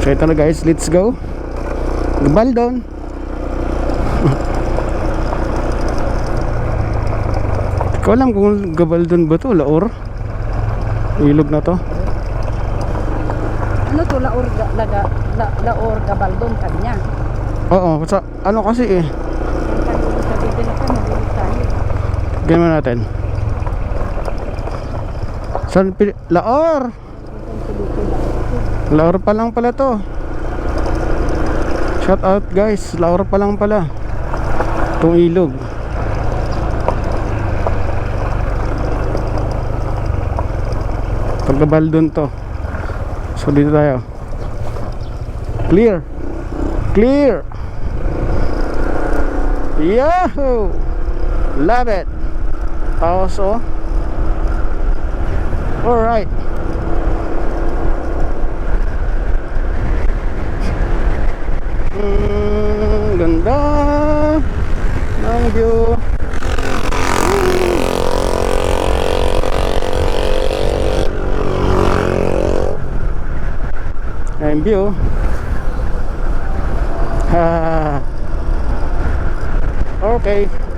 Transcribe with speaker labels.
Speaker 1: So ito na guys, let's go. Gabaldon. Ikaw alam kung Gabaldon ba to, Laor? Ilog na to.
Speaker 2: Ano to, laor, ga- laga, la, laor gabaldon kanya.
Speaker 1: Oo, sa ano kasi eh. Ganyan natin. San Laor? Laor pa lang pala to. Shout out guys, Laor pa lang pala. Itong ilog. Pagkabaldon to. So dito tayo. Clear. Clear. Yahoo! Love it. Also. Alright. đó. Nông vua Em view Ah. ok.